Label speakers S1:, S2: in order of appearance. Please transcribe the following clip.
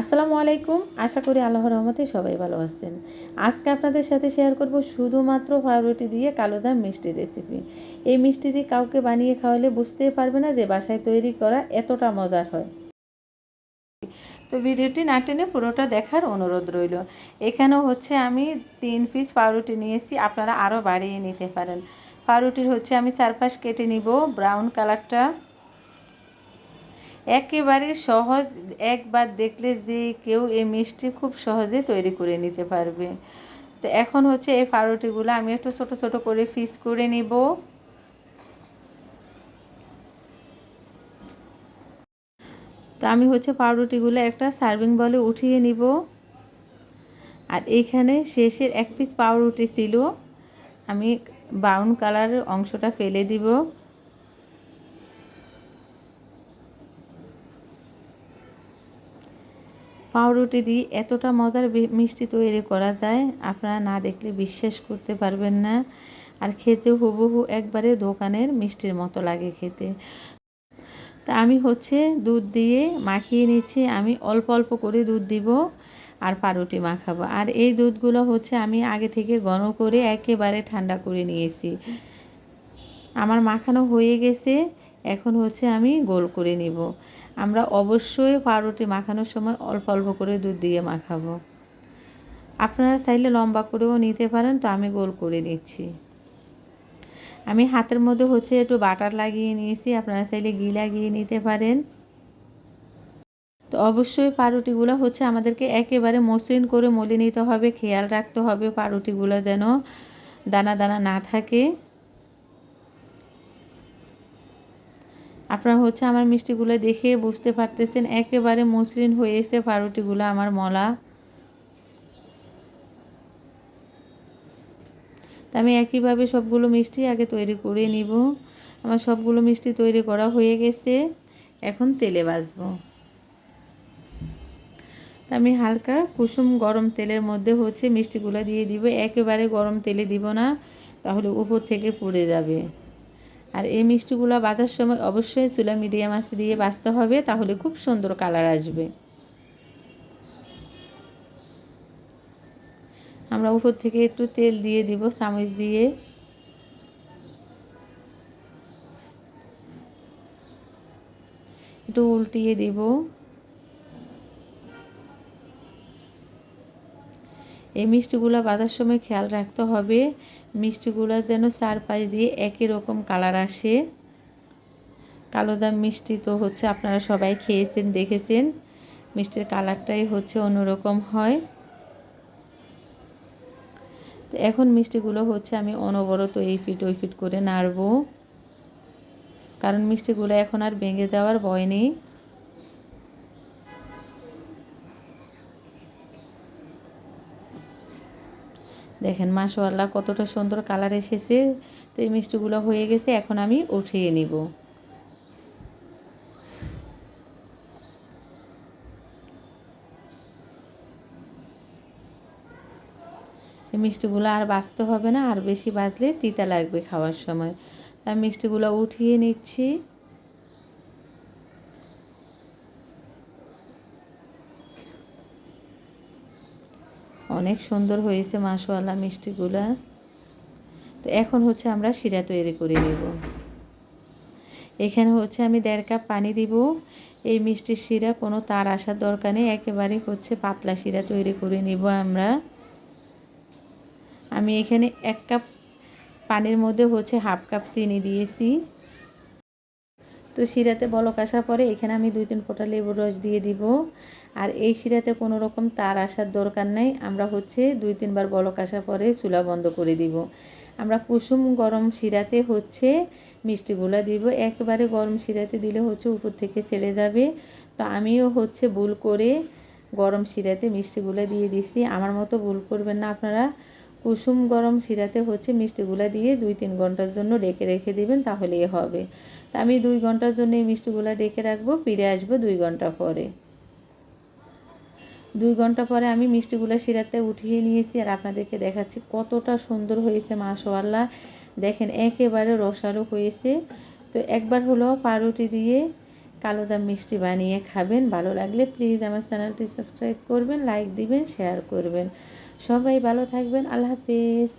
S1: আসসালামু আলাইকুম। আশা করি আল্লাহর রহমতে সবাই ভালো আছেন। আজকে আপনাদের সাথে শেয়ার করব শুধুমাত্র পাউরুটি দিয়ে কালোজাম মিষ্টির রেসিপি এই মিষ্টি দিয়ে কাউকে বানিয়ে খাওয়ালে বুঝতেই পারবে না যে বাসায় তৈরি করা এতটা মজার হয়। তো ভিডিওটি না টেনে পুরোটা দেখার অনুরোধ রইল। এখানেও হচ্ছে আমি তিন পিস পাউরুটি নিয়েছি, আপনারা আরও বাড়িয়ে নিতে পারেন। পাউরুটির হচ্ছে আমি চারপাশ কেটে নিব। ব্রাউন কালারটা একেবারে সহজ, একবার দেখলে যে কেউ এই মিষ্টি খুব সহজে তৈরি করে নিতে পারবে। তো এখন হচ্ছে এই পাউরুটিগুলো আমি একটু ছোট ছোট করে ফিস করে নিব। তো আমি হচ্ছে পাউরুটিগুলো একটা সার্ভিং বলে উঠিয়ে নিব। আর এইখানে শেষের এক পিস পাউরুটি ছিল। আমি ব্রাউন কালারের অংশটা ফেলে দিব। পাউরুটি দিয়ে এতটা মজার মিষ্টি তৈরি করা যায়, আপনারা না দেখলে বিশ্বাস করতে পারবেন না। আর খেতে হুবহু একবারে দোকানের মিষ্টির মতো লাগে খেতে। তা আমি হচ্ছে দুধ দিয়ে মাখিয়ে নিচ্ছি, আমি অল্প অল্প করে দুধ দিব আর পাউরুটি মাখাবো। আর এই দুধগুলো হচ্ছে আমি আগে থেকে গরম করে একেবারে ঠান্ডা করে নিয়েছি। আমার মাখানো হয়ে গেছে এখন হচ্ছে আমি গোল করে নিব। আমরা অবশ্যই পাউরুটি মাখানোর সময় অল্প অল্প করে দুধ দিয়ে মাখাবো। আপনারা চাইলে লম্বা করেও নিতে পারেন, তো আমি গোল করে নিচ্ছি। আমি হাতের মধ্যে হচ্ছে একটু বাটার লাগিয়ে নিয়েছি, আপনারা চাইলে ঘি লাগিয়ে নিতে পারেন। তো অবশ্যই পাউরুটিগুলো হচ্ছে আমাদেরকে একেবারে মসৃণ করে মলে নিতে হবে, খেয়াল রাখতে হবে পাউরুটিগুলো যেন দানা দানা না থাকে। আপনারা হচ্ছে আমার মিষ্টিগুলো দেখে বুঝতে পারতেছেন, একেবারে মসৃণ হয়ে এসে পাউরুটিগুলো আমার মলা। তা আমি একইভাবে সবগুলো মিষ্টি আগে তৈরি করে নিব। আমার সবগুলো মিষ্টি তৈরি করা হয়ে গেছে। এখন তেলে ভাজবো। তা আমি হালকা কুসুম গরম তেলের মধ্যে হচ্ছে মিষ্টিগুলো দিয়ে দিব। একেবারে গরম তেলে দিব না, তাহলে উপর থেকে পুড়ে যাবে। আর এই মিষ্টিগুলো বাজার সময় অবশ্যই চুলা মিডিয়াম আঁচে দিয়ে বাঁচতে হবে, তাহলে খুব সুন্দর কালার আসবে। আমরা উপর থেকে একটু তেল দিয়ে দিব, চামচ দিয়ে। একটু উল্টিয়ে দিব। এই মিষ্টিগুলো বাজার সময় খেয়াল রাখতে হবে। মিষ্টিগুলো যেন চারপাশ দিয়ে একই রকম কালার আসে। কালো দাম মিষ্টি তো হচ্ছে আপনারা সবাই খেয়েছেন, দেখেছেন। মিষ্টির কালারটাই হচ্ছে অন্যরকম হয়। তো এখন মিষ্টিগুলো হচ্ছে আমি অনবরত এই ফিট ওই ফিট করে নাড়ব। কারণ মিষ্টিগুলো এখন আর ভেঙে যাওয়ার ভয় নেই। দেখেন মাশাআল্লাহ কতটা সুন্দর কালার এসেছে। তো এই মিষ্টিগুলো হয়ে গেছে, এখন আমি উঠিয়ে নিব। এই মিষ্টিগুলো আর বাঁচতে হবে না, আর বেশি বাজলে তিতা লাগবে খাওয়ার সময়। তাই মিষ্টিগুলো উঠিয়ে নিচ্ছি। অনেক সুন্দর হয়েছে, মাশাআল্লাহ মিষ্টিগুলা। তো এখন হচ্ছে আমরা শিরা তৈরি করে নেব। এখানে হচ্ছে আমি দেড় কাপ পানি দিব। এই মিষ্টির শিরা কোনো তার আসার দরকার নেই একেবারে হচ্ছে পাতলা শিরা তৈরি করে নিব আমরা। আমি এখানে এক কাপ পানির মধ্যে হচ্ছে হাফ কাপ চিনি দিয়েছি। তো শিরাতে বলক আসার পরে এখানে আমি দুই তিন ফোঁটা লেবুর রস দিয়ে দিব। আর এই শিরাতে কোনো রকম তার আসার দরকার নেই। আমরা হচ্ছে দুই তিনবার বলক আসার পরে চুলা বন্ধ করে দিব। আমরা কুসুম গরম শিরাতে হচ্ছে মিষ্টিগুলো দিব। একবারে গরম শিরাতে দিলে হচ্ছে উপর থেকে ছেড়ে যাবে। তো আমিও হচ্ছে ভুল করে গরম শিরাতে মিষ্টিগুলো দিয়ে দিছি। আমার মতো ভুল করবেন না আপনারা। কুসুম গরম শিরাতে হচ্ছে মিষ্টিগুলো দিয়ে দুই তিন ঘণ্টার জন্য ডেকে রেখে দিবেন, তাহলেই হবে। তা আমি দুই ঘণ্টার জন্য এই মিষ্টিগুলো ডেকে রাখব, ফিরে আসব দুই ঘণ্টা পরে। দুই ঘণ্টা পরে আমি মিষ্টিগুলো শিরাতে উঠিয়ে নিয়েছি আর আপনাদেরকে দেখাচ্ছি কতটা সুন্দর হয়েছে, মাশাআল্লাহ। দেখেন একেবারে রসালো হয়েছে। তো একবার হলো পাউরুটি দিয়ে কালোজাম মিষ্টি বানিয়ে খাবেন। ভালো লাগলে প্লিজ আমার চ্যানেলটি সাবস্ক্রাইব করবেন লাইক দিবেন শেয়ার করবেন। সবাই ভালো থাকবেন, আল্লাহ হাফেজ।